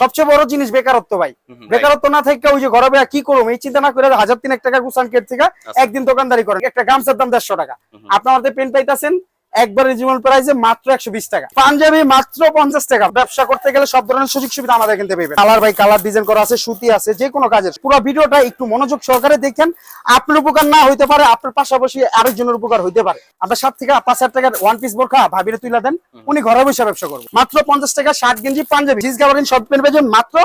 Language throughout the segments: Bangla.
সবচেয়ে বড় জিনিস বেকারত্ব ভাই। বেকারত্ব না থেকে ওই যে ঘরে বইয়া কি করব? এই চিন্তা না করে হাজার তিন এক টাকা গুছান কেট থেকে একদিন দোকানদারি করেন। একটা গামছার দাম দেড়শো টাকা। আপনার পেন পাইতেছেন একবার রিজনেবল প্রাইসে মাত্র একশো বিশ টাকা। পাঞ্জাবি মাত্র পঞ্চাশ টাকা। ব্যবসা করতে গেলে সব ধরনের সুযোগ সুবিধা আমাদের কিনতে পাবেন। কালার বাই কালার ডিজাইন করা আছে সুতি আছে যে কোনো কাজের। পুরো ভিডিওটা একটু মনোযোগ সহকারে দেখেন। আপনার উপকার না হইতে পারে আপনার পাশাপাশি আরেকজনের উপকার হইতে পারে। আপনার সাত থেকে পাঁচ হাজার টাকার ওয়ান পিস বোরখা ভাবিরে তুলে দেন উনি ঘরে বসে ব্যবসা করবেন মাত্র পঞ্চাশ টাকা ষাট গেঞ্জি পাঞ্জাবি। প্যান্ট পেয়েছেন মাত্র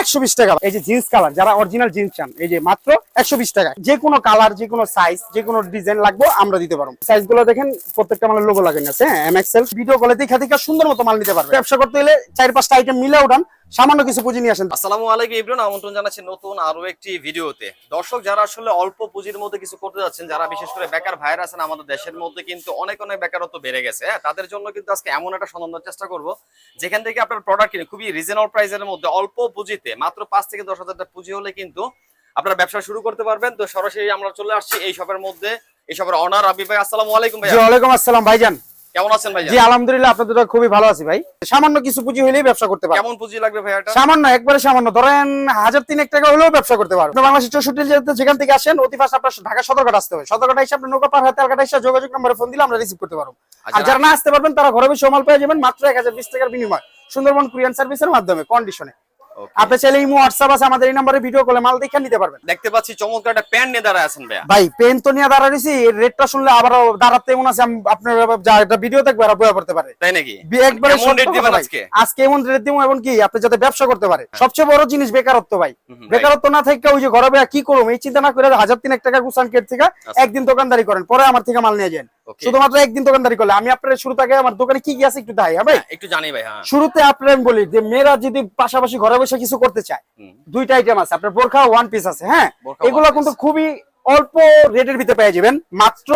একশো বিশ টাকা। এই যে জিন্স কালার যারা অরিজিনাল জিন্স চান, এই যে মাত্র একশো বিশ টাকা। যে কোনো কালার যে কোনো সাইজ যে কোনো ডিজাইন লাগবে, আমরা দিতে পারব। সাইজগুলো দেখেন, প্রত্যেকটা মালের লোগো লাগে আছে হ্যাঁ এম এক্সেল ভিডিও কলে দেখা দেখা সুন্দর মতো মাল নিতে পারবে। ব্যবসা করতে গেলে চার পাঁচটা আইটেম মিলে উঠান সামান্য কিছু পুঁজি নিয়ে আসেন। আসসালামু আলাইকুম ইব্রান আমন্ত্রণ জানাচ্ছি নতুন আরও একটি ভিডিওতে। দর্শক যারা আসলে অল্প পুঁজির মধ্যে কিছু করতে যাচ্ছেন যারা বিশেষ করে বেকার ভাইরা আছেন আমাদের দেশের মধ্যে কিন্তু অনেক অনেক বেকারত্ব বেড়ে গেছে। হ্যাঁ তাদের জন্য কিন্তু আজকে এমন একটা সন্ধান চেষ্টা করব। যেখান থেকে আপনার প্রোডাক্ট কিনে খুবই রিজনেবল প্রাইসের মধ্যে অল্প পুঁজিতে মাত্র পাঁচ থেকে দশ হাজার পুঁজি হলে কিন্তু আপনারা ব্যবসা শুরু করতে পারবেন। তো সরাসরি আমরা চলে আসছি এই শপের মধ্যে। এই শপের অনার আবি ভাই আসসালামু আলাইকুম ভাই ওয়ালাইকুম আসসালাম ভাইজান। কেমন আছেন ভাই জি আলহামদুলিল্লাহ আপনাদের খুবই ভালো আছি ভাই। সামান্য কিছু পুঁজি হলেই ব্যবসা করতে পারবেন কেমন পুঁজি লাগবে ভাই সামান্য একবারে সামান্য। ধরেন হাজার তিনেক টাকা হলেও ব্যবসা করতে পারবেন বাংলাদেশের চৌষট্টি জেলাতে যেখান থেকে আসেন অতি ফার্স্ট আপনার ঢাকা সদরঘাট আসতে হবে। সদরঘাট এসে আপনি নৌকা পার হাতে আলঘাট এসে যোগাযোগ নম্বরে ফোন দিলে আমরা রিসিভ করতে পারব। আর যারা না আসতে পারবেন তারা ঘরে বসে মাল পেয়ে যাবেন মাত্র এক হাজার বিশ টাকার বিনিময়। সুন্দরবন কুরিয়ান সার্ভিসের মাধ্যমে কন্ডিশনে. আপনি চাইলে ইমো হোয়াটসঅ্যাপ আছে আমাদের এই নম্বরে ভিডিও কলে মাল দেখে নিতে পারবেন। দেখতে পাচ্ছি চমৎকার একটা প্যান্ট নিয়ে দাঁড়ায় আছেন ভাইয়া। ভাই পেন তো নিয়ে দাঁড়াইছি এর রেটটা শুনলে আবার দাঁড়াতে এমন আছে আমি আপনার যা একটা ভিডিও দেখবে আর বয়া করতে পারে। তাই নাকি? বি- একবারে কেমন rate দিবেন আজকে? আজকে এমন রেট দিব এবং কি আপনি যাতে ব্যবসা করতে পারে। সবচেয়ে বড় জিনিস বেকারত্ব ভাই। বেকারত্ব না থেকে ওই যে ঘরে কি করব এই চিন্তা না করে হাজার তিনেক টাকা গুছান কেট থেকে একদিন দোকানদারি করেন পরে আমার থেকে মাল নিয়ে যান. শুধুমাত্র একদিন দোকানদারি করলে। আমি আপনার শুরু থেকে আমার দোকানে কি কি আছে একটু দেখাই হ্যাঁ ভাই? হ্যাঁ, একটু জানি ভাই হ্যাঁ। শুরুতে আপনার আমি বলি যে মেয়েরা যদি পাশাপাশি ঘরে বসে কিছু করতে চায় দুইটা আইটেম আছে। আপনার বোরখা ওয়ান পিস আছে হ্যাঁ? এগুলো কিন্তু। খুবই অল্প রেটের ভিতরে পেয়ে যাবেন। মাত্র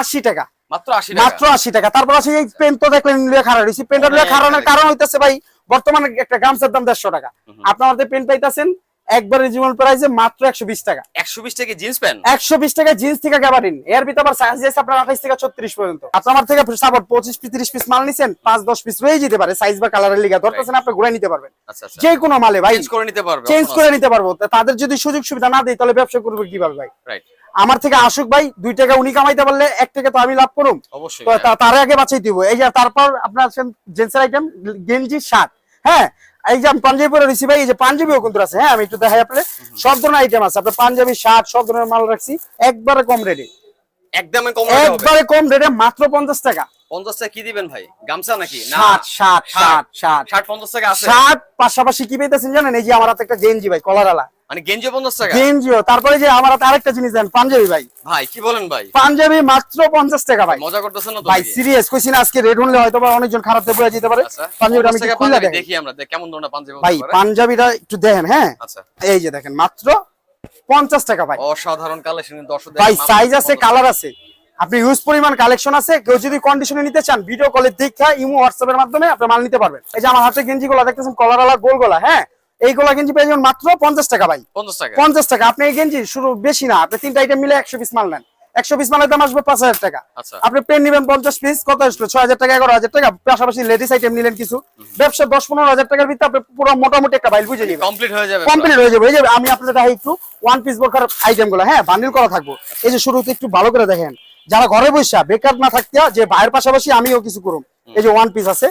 আশি টাকা। মাত্র আশি মাত্র টাকা। তারপর আছে এই পেন তো দেখলেন খারাপ হয়েছে পেনটা লিয়ে অনেক খারানোর কারণ হইতেছে ভাই বর্তমানে একটা গামছার দাম দেড়শো টাকা। আপনার পেন পাইতেছেন একবার রিজনেবল প্রাইসে মাত্র একশো বিশ টাকা। একশো বিশ টাকা জিন্স প্যান্ট একশো বিশ টাকা জিন্স থেকে গ্যাবারিন এর ভিতরে আবার সাইজ আছে আপনার আঠাইশ থেকে ছত্রিশ পর্যন্ত। আপনার আমার থেকে সাপোর্ট পঁচিশ পিস তিরিশ পিস মাল নিছেন পাঁচ দশ পিস রয়ে যেতে পারে। সাইজ বা কালারের লিগা ধরতেছেন আপনি ঘুরে নিতে পারবেন। আচ্ছা আচ্ছা। যে কোনো মালে ভাই। চেঞ্জ করে নিতে পারবে চেঞ্জ করে নিতে পারব। তাদের যদি সুযোগ সুবিধা না দেয় তাহলে ব্যবসা করবে কীভাবে ভাই? রাইট আমার থেকে আসুক ভাই দুই টাকা উনি কামাইতে পারলে এক টাকা তো আমি লাভ করুম। অবশ্যই তো তা- আগে বাঁচাই দিব। এই যে তারপর আপনার জেন্টসের আইটেম গেঞ্জি শার্ট হ্যাঁ? এই যে আমি পাঞ্জাবি পরে রয়েছি ভাই এই যে পাঞ্জাবিও কিন্তু আছে হ্যাঁ আমি একটু দেখাই আপনার সব ধরনের আইটেম আছে। আপনার পাঞ্জাবি শার্ট সব ধরনের মাল রাখছি একবারে কম রেটে একদম কম একবারে কম রেটে মাত্র পঞ্চাশ টাকা। পঞ্চাশ টাকা কি দিবেন ভাই? গামছা নাকি? ষাট ষাট ষাট ষাট ষাট পঞ্চাশ টাকা ষাট পাশাপাশি কি পেতেছেন জানেন? এই যে আমার হাতে একটা গেঞ্জি ভাই কলারালা মানে গেঞ্জি পঞ্চাশ টাকা? গেঞ্জিও। তারপরে যে আমার হাতে আরেকটা জিনিস দেন পাঞ্জাবি ভাই। ভাই কি বলেন ভাই? পাঞ্জাবি মাত্র পঞ্চাশ টাকা ভাই। মজা করতেছেন না তো ভাই সিরিয়াস কইছি না আজকে রেড হলে হয়তো অনেকজন খারাপ পড়ে যেতে পারে। আচ্ছা পাঞ্জাবিটা আমি 50 খুলে দেখি দেখি আমরা দেখ কেমন ধরনের পাঞ্জাবি ভাই পাঞ্জাবিটা একটু দেখেন হ্যাঁ? আচ্ছা। এই যে দেখেন মাত্র পঞ্চাশ টাকা ভাই। অসাধারণ কালেকশন দর্শক ভাই সাইজ আছে কালার আছে। আপনি ইউজ পরিমাণ কালেকশন আছে কেউ যদি কন্ডিশনে নিতে চান ভিডিও কলে দেখা ইমো হোয়াটসঅ্যাপ এর মাধ্যমে আপনি মাল নিতে পারবেন। এই যে আমার হাতে গেঞ্জি গুলা দেখতেছেন কলার গোল গোলা হ্যাঁ? এই গোলা গেঞ্জি পেয়ে যাবেন মাত্র পঞ্চাশ টাকা ভাই। পঞ্চাশ টাকা। পঞ্চাশ টাকা। আপনি এই গেঞ্জি শুরু বেশি না আপনি তিনটা আইটেম মিলে একশো পিস মাল নেন। একশো পিস মালের দাম আসবে পাঁচ হাজার টাকা। আচ্ছা। আপনি পেন নিবেন পঞ্চাশ পিস কত আসলো? ছয় হাজার টাকা এগারো হাজার টাকা। পাশাপাশি লেডিস আইটেম নিলেন কিছু। ব্যবসা দশ পনেরো হাজার টাকার ভিতরে আপনি পুরো মোটামুটি একটা বাইল বুঝে নেবেন। কমপ্লিট হয়ে যাবে কমপ্লিট হয়ে যাবে। এই যে আমি আপনাদের একটু ওয়ান পিস বোরখার আইটেমগুলো। হ্যাঁ বান্ডিল করা থাকব। এই যে শুরুতে একটু ভালো করে দেখেন। যারা ঘরে বসে বেকার না থাকতে যে ভাইয়ের পাশাপাশি আমিও কিছু করুন এই যে ওয়ান পিস আছে।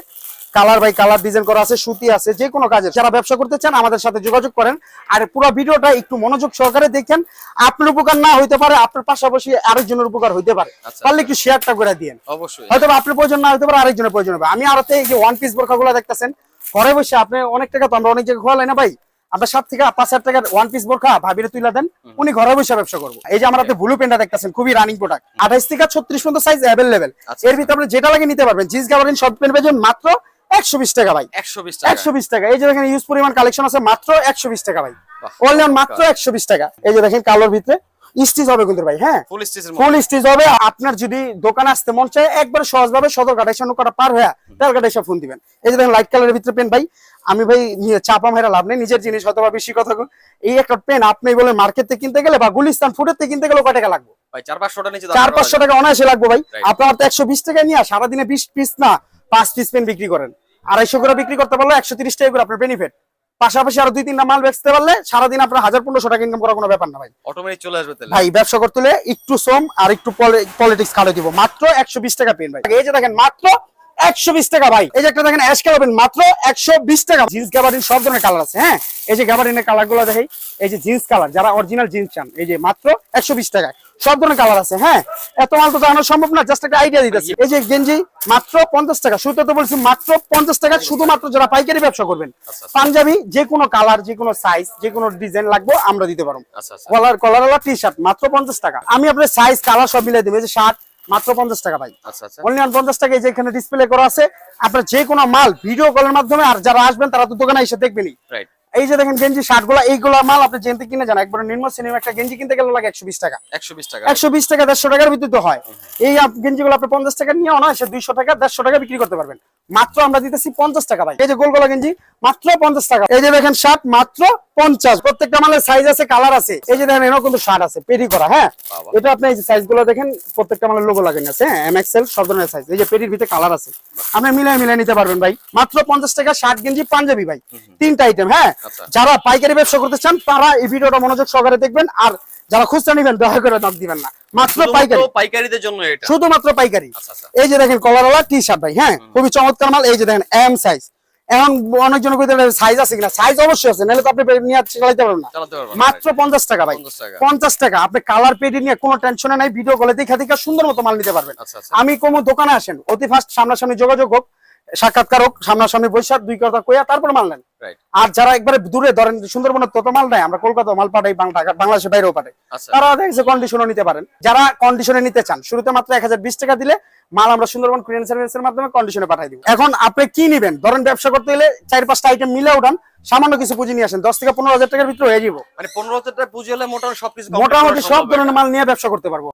কালার বাই কালার ডিজাইন করা আছে সুতি আছে যে কোনো কাজে যারা ব্যবসা করতে চান আমাদের সাথে যোগাযোগ করেন। আর পুরো ভিডিওটা একটু মনোযোগ সহকারে দেখেন। আপনার উপকার না হইতে পারে আপনার পাশাপাশি আরেকজনের উপকার হইতে পারে। আচ্ছা। পারলে একটু শেয়ারটা করে দিয়েন। অবশ্যই। হয়তো আপনার প্রয়োজন না হতে পারে আরেকজনের প্রয়োজন হবে। আমি আরতে এই যে ওয়ান পিস বোরখা গুলো দেখতেছেন ঘরে বসে আপনি অনেক টাকা তো আমরা অনেক জায়গায় খোয়ালাই না ভাই? আপনার সাত থেকে পাঁচ হাজার টাকার ওয়ান পিস বোরখা ভাবিরে তুলে দেন উনি ঘরে বসে ব্যবসা করব। এই যে আমার হাতে ব্লু পেনটা দেখতেছেন খুবই রানিং প্রোডাক্ট আঠাইশ থেকে ছত্রিশ পর্যন্ত সাইজ অ্যাভেলেবেল আচ্ছা। এর ভিতরে আপনি যেটা লাগে নিতে পারবেন। জিন্স গাবারিন শর্ট পেন পেয়েছেন মাত্র একশো বিশ টাকা ভাই। একশো বিশ টাকা। একশো বিশ টাকা। এই যে দেখেন ইউজ পরিমাণ কালেকশন আছে মাত্র একশো বিশ টাকা ভাই। মাত্র একশো বিশ টাকা। এই যে দেখেন কালোর ভিতরে স্টিচ হবে কিন্তু ভাই হ্যাঁ? ফুল স্টিচ হবে। আপনার যদি দোকানে আসতে মন চায় একবার সহজভাবে সদর কাটাইশা নৌকাটা পার হয়ে তেল কাটাইশা ফোন দিবেন। এই যে দেখেন লাইট কালারের ভিতরে পেন ভাই আমি ভাই নিয়ে চাপা মেরা লাভ নেই নিজের জিনিস হয়তো বা বেশি কথা এই একটা পেন আপনি বলে মার্কেট থেকে কিনতে গেলে বা গুলিস্তান ফুটের থেকে কিনতে গেলে কয় টাকা লাগবে? চার পাঁচশো টাকা অনায়াসে লাগবে ভাই। আপনার তো একশো বিশ টাকা নিয়ে সারাদিনে বিশ পিস না পাঁচ পিস পেন বিক্রি করেন। আড়াইশো করে বিক্রি করতে পারলে একশো তিরিশ টাকা করে আপনার বেনিফিট পাশাপাশি আরও দুই তিনটা মাল বেচতে পারলে সারাদিন আপনার হাজার পনেরোশো টাকা ইনকাম করার কোনো ব্যাপার না ভাই। অটোমেটিক চলে আসবে ভাই ব্যবসা করতে হলে একটু শ্রম আর একটু পলিটিক্স খালে দিব। মাত্র একশো বিশ টাকা পেন ভাই। এই যে দেখেন মাত্র একশো বিশ টাকা ভাই। এই যে একটা দেখেন অ্যাশ কালার মাত্র একশো বিশ টাকা। জিন্স গ্যাবারিন সব ধরনের কালার আছে হ্যাঁ? এই যে গ্যাবারিনের কালারগুলো দেখেই এই যে জিন্স কালার যারা অরিজিনাল জিন্স চান এই যে মাত্র একশো বিশ টাকায়। সব ধরনের কালার আছে হ্যাঁ? এত মাল তো জানানো সম্ভব না জাস্ট একটা আইডিয়া দিতেছি। এই যে গেঞ্জি মাত্র পঞ্চাশ টাকা। শুরুতে তো বলছি মাত্র পঞ্চাশ টাকা শুধুমাত্র যারা পাইকারি ব্যবসা করবেন। আচ্ছা। পাঞ্জাবি যে কোনো কালার যে কোনো সাইজ যে কোনো ডিজাইন লাগবে আমরা দিতে পারব। আচ্ছা আচ্ছা। কলার কলারওয়ালা টি শার্ট মাত্র পঞ্চাশ টাকা। আমি আপনার সাইজ কালার সব মিলাই দেবো। এই যে শার্ট মাত্র পঞ্চাশ টাকা ভাই। আচ্ছা আচ্ছা। অনলি অন পঞ্চাশ টাকা এই যে এখানে ডিসপ্লে করা আছে আপনার যে কোনো মাল ভিডিও কলের মাধ্যমে আর যারা আসবেন তারা তো দোকানে এসে দেখবেনই। এই যে দেখেন গেঞ্জি শার্টগুলা এইগুলা মাল আপনি জেনতে কিনে যান একবার নিম্ন শ্রেণির একটা গেঞ্জি কিনতে গেলে লাগে একশো বিশ টাকা। একশো বিশ টাকা। একশো বিশ টাকা দেড়শো টাকার ভিত্তিতে হয়। এই গেঞ্জি গুলো আপনি পঞ্চাশ টাকা নিয়ে অনায়াসে দুইশো টাকা দেড়শো টাকা বিক্রি করতে পারবেন। মাত্র আমরা দিতেছি পঞ্চাশ টাকা ভাই। এই যে গোল গোলগোলা গেঞ্জি মাত্র পঞ্চাশ টাকা। এই যে দেখেন শার্ট মাত্র পঞ্চাশ প্রত্যেকটা মালের সাইজ আছে কালার আছে। এই যে দেখেন এরকম কিন্তু শার্ট আছে পেরি করা হ্যাঁ? এটা আপনি এই যে সাইজগুলো দেখেন প্রত্যেকটা মালের লোগো লাগানো আছে হ্যাঁ? এম এক্সেল সব ধরনের সাইজ এই যে পেরির ভিতরে কালার আছে। আপনি মিলাই মিলাই নিতে পারবেন ভাই। মাত্র পঞ্চাশ টাকা শার্ট গেঞ্জি পাঞ্জাবি ভাই। তিনটা আইটেম হ্যাঁ? আচ্ছা। যারা পাইকারি ব্যবসা করতে চান তারা এই ভিডিওটা মনোযোগ সহকারে দেখবেন। আর যারা খুচরা নিবেন দয়া করে নক দিবেন না। মাত্র পাইকারি। পাইকারিদের জন্য এটা? শুধুমাত্র পাইকারি। আচ্ছা আচ্ছা। এই যে দেখেন কলারওয়ালা টি শার্ট ভাই হ্যাঁ? খুবই চমৎকার মাল। এই যে দেখেন এম সাইজ এখন অনেকজন সাইজ আছে কিনা? সাইজ অবশ্যই আছে নাহলে তো আপনি নিয়ে চালাইতে পারবেন না। মাত্র পঞ্চাশ টাকা ভাই। পঞ্চাশ টাকা। আপনি কালার পেডি নিয়ে কোনো টেনশনে নাই ভিডিও কলে দেখা দেখা সুন্দর মতো মাল নিতে পারবেন। আচ্ছা আচ্ছা। আমি কোনো দোকানে আসেন অতি ফার্স্ট সামনাসামনি যোগাযোগ হোক। সাক্ষাৎকার হোক সামনাসামনি বৈশাখ দুই কথা কইয়া তারপর মাল নেন। আর যারা একবারে দূরে ধরেন সুন্দরবনের তত মাল নেয় আমরা কলকাতা মাল পাঠাই বাংলাদেশের বাইরেও পাঠাই। আচ্ছা। তারা দেখছে কন্ডিশনও নিতে পারেন। যারা কন্ডিশনে নিতে চান শুরুতে মাত্র এক হাজার বিশ টাকা দিলে মাল আমরা সুন্দরবন কুরিয়ান সার্ভিসের মাধ্যমে কন্ডিশনে পাঠাই দিব। এখন আপনি কি নিবেন? ধরেন ব্যবসা করতে গেলে চার পাঁচটা আইটেম মিলে উঠান সামান্য কিছু পুঁজি নিয়ে আসেন। দশ থেকে পনেরো হাজার টাকার ভিতরে হয়ে যাব মানে পনেরো হাজার টাকা পুঁজি হলে মোটামুটি সবকিছু মোটামুটি সব ধরনের মাল নিয়ে ব্যবসা করতে পারব।